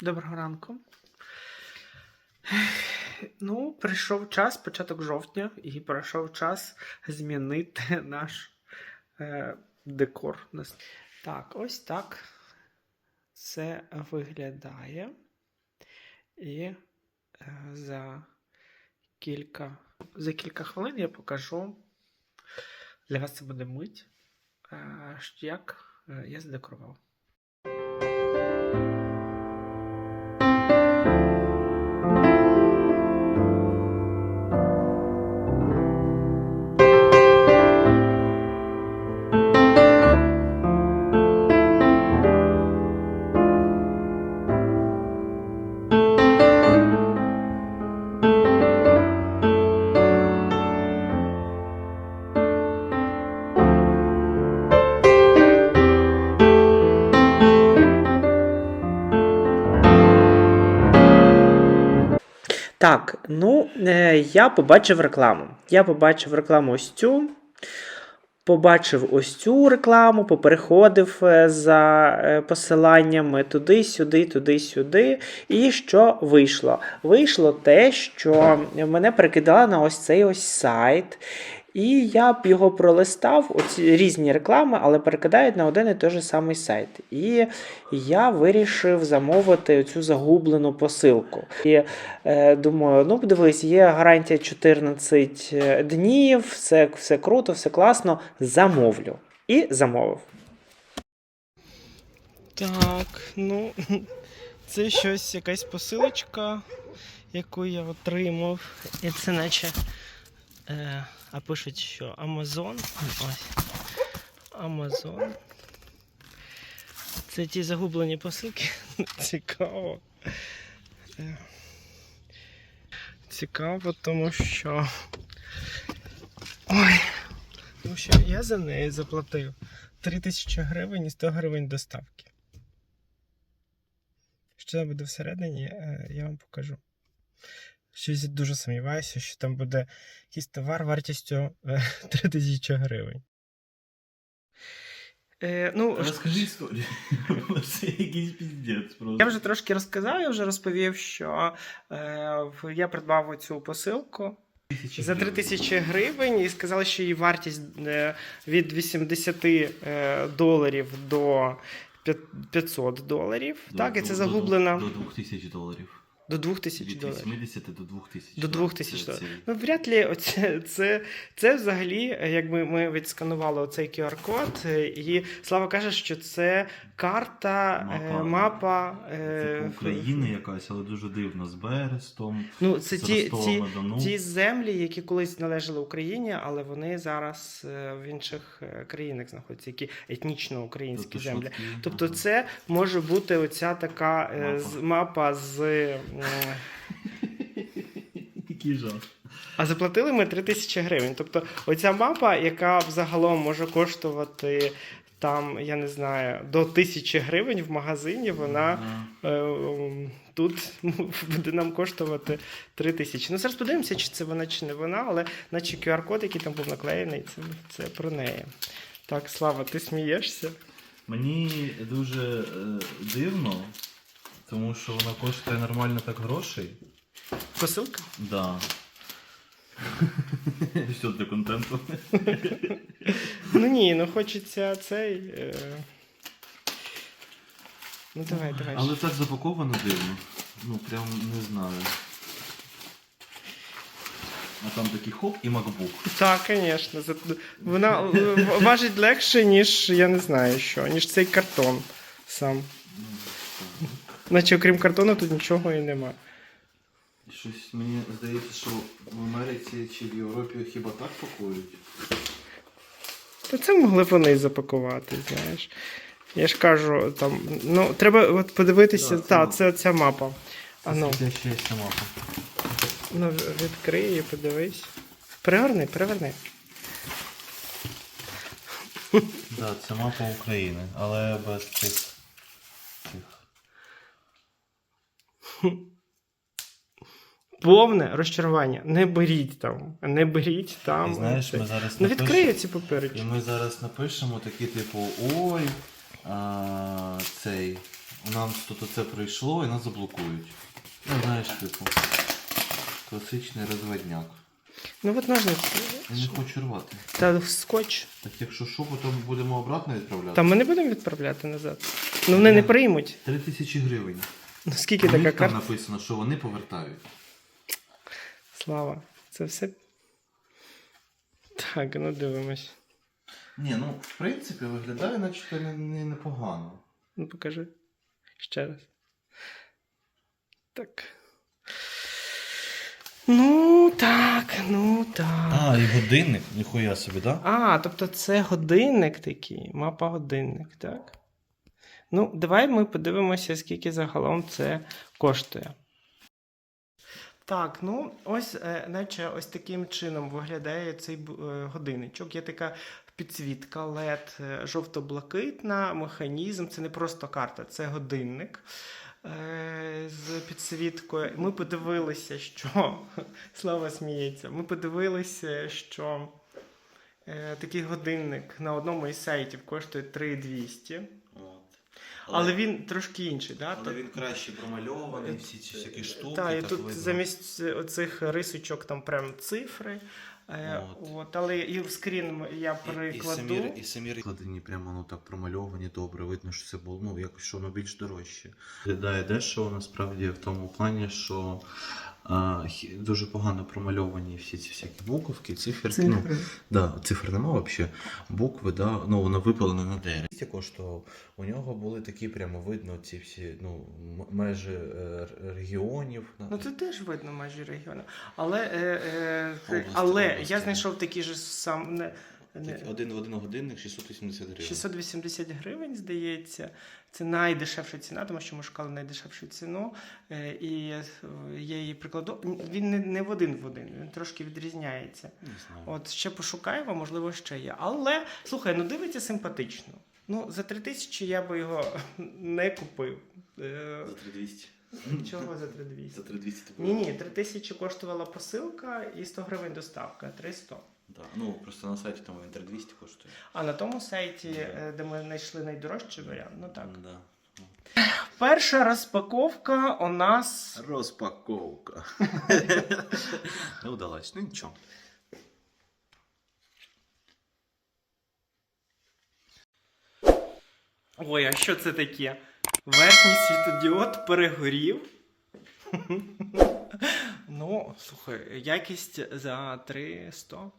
Доброго ранку. Ну, прийшов час, початок жовтня, і прийшов час змінити наш е, декор. Так, ось так це виглядає. І е, за кілька, за кілька хвилин я покажу. Для вас це буде мить, е, як е, я задекорував. Так, ну, е, я побачив рекламу. Я побачив рекламу ось цю. Побачив ось цю рекламу, попереходив е, за е, посиланнями туди, сюди, туди, сюди. І що вийшло? Вийшло те, що мене перекидала на ось цей ось сайт. І я б його пролистав, оці різні реклами, але перекидають на один і той же самий сайт. І я вирішив замовити цю загублену посилку. І е, думаю, ну подивись, є гарантія 14 днів, все, все круто, все класно. Замовлю. І замовив. Так, ну, це щось, якась посилочка, яку я отримав. І це наче. Е, а пишуть, що Amazon. Ось. Amazon. Це ті загублені посилки. Цікаво. Е, Цікаво, тому що. Ой. Тому що я за неї заплатив 3000 гривень і 100 гривень доставки. Що там буде всередині, е, я вам покажу. Щось я дуже сумніваюся, що там буде якийсь товар вартістю е, 3000 гривень. Е, ну, Розкажи історію. Це якийсь піздець просто. Я вже трошки розказав, я вже розповів, що е, я придбав цю посилку за 3 тисячі гривень і сказали, що її вартість е, від 80 е, доларів до п'ят- 500 доларів. До- так, і це до- загублено До 2000 доларів. До 2000 Від доларів. 80 до 2000. До так, 2000 це- доларів. Ну, вряд ли оце, це, це взагалі, е, якби ми відсканували оцей QR-код, е, і Слава каже, що це карта, мапа, Мапа. мапа е, Типу України якась, але дуже дивно, з Берестом, Ну, це з ті, ті, ті землі, які колись належали Україні, але вони зараз е, в інших е, країнах знаходяться, які етнічно українські Тобто землі. шутки. Тобто, це може бути оця така е, Мапа. з, мапа з. Який жах. А заплатили ми 3 тисячі гривень. Тобто, оця мапа, яка взагалом може коштувати там, я не знаю, до тисячі гривень в магазині, вона. Ага. Е, Тут буде нам коштувати 3 тисячі. Ну, зараз подивимося, чи це вона, чи не вона, але наче QR-код, який там був наклеєний, це, це про неї. Так, Слава, ти смієшся? Мені дуже е, дивно, тому що вона коштує нормально так грошей. Посилка? Да. Що для контенту? Ну ні, ну хочеться цей. Е... Ну давай, давай. Але так запаковано дивно. Ну, прям не знаю. А там такий хоп і MacBook. Так, звісно. Вона е, в- важить легше, ніж я не знаю що, ніж цей картон сам. Наче окрім картону тут нічого і нема. Щось мені здається, що в Америці чи в Європі хіба так пакують? Та це могли б вони і запакувати, знаєш. Я ж кажу, там, ну, треба от подивитися, Да, це та, мапа. це ця мапа. А ну, Це ще є мапа. ну, відкрий її, подивись. Переверни, переверни. Да, це мапа України, але без цих. цих. Повне розчарування. Не беріть там. Не беріть там. Знаєш, ми зараз Ну напиш- відкрию ці І ми зараз напишемо такі, типу, ой, а, цей. нам тут оце прийшло і нас заблокують. Ну, знаєш, типу, класичний розводняк. Ну от можна. Я не хочу рвати. Та скотч. Так якщо що, потім будемо обратно відправляти. Та ми не будемо відправляти назад. Ну вони не приймуть. 3 тисячі гривень. Ну скільки така них там карта? написано, що вони повертають. Слава. Це все. Так, ну дивимось. Ні, ну в принципі виглядає, наче не, не, непогано. Ну покажи. Ще раз. Так. Ну, так, ну так. А, і годинник, ніхуя собі, так? А, тобто це годинник такий, мапа годинник, так? Ну, давай ми подивимося, скільки загалом це коштує. Так, ну ось, е, наче ось таким чином виглядає цей е, годинничок. Є така підсвітка LED е, жовто-блакитна, механізм. Це не просто карта, це годинник. З підсвіткою. Ми подивилися, що Слава сміється. Ми подивилися, що такий годинник на одному із сайтів коштує 3200. Але, він трошки інший, да? але він краще промальований, всі ці всякі штуки. Та, і так тут видно. замість оцих рисочок там прям цифри. Е, От. от. але і в скрін я І, і, перекладу. самі, і самі рекладені прямо ну, так промальовані добре. Видно, що це було ну, якось що воно більш дорожче. Виглядає дешево насправді в тому плані, що дуже погано промальовані всі ці всякі буковки, циферки. Ну, Цифри. Да, цифр нема взагалі. Букви, да, ну воно випалено на дереві. коштував. У нього були такі прямо видно ці всі ну, межі е, регіонів. Ну це теж видно майже регіону. Але, е, е, але області, я знайшов такий же сам. Не, один в один годинник 680 гривень. 680 гривень, здається. Це найдешевша ціна, тому що ми шукали найдешевшу ціну. Е, І е, я її прикладу. Він не, не в один в один, він трошки відрізняється. Не знаю. От ще пошукаємо, можливо, ще є. Але слухай, ну дивиться симпатично. Ну, за 3 тисячі я би його не купив. Е, За 3200. Чого за 3200? За 3200 Ні, ні, 3 тисячі коштувала посилка і 100 гривень доставка, 300. Да. Ну, просто на сайті там він 3200 коштує. А на тому сайті, е, де ми знайшли найдорожчий варіант, ну так. Да. Перша розпаковка у нас. Розпаковка. Не удалась, ну нічого. Ой, а що це таке? Верхній світодіод перегорів. Ну, слухай, якість за 300.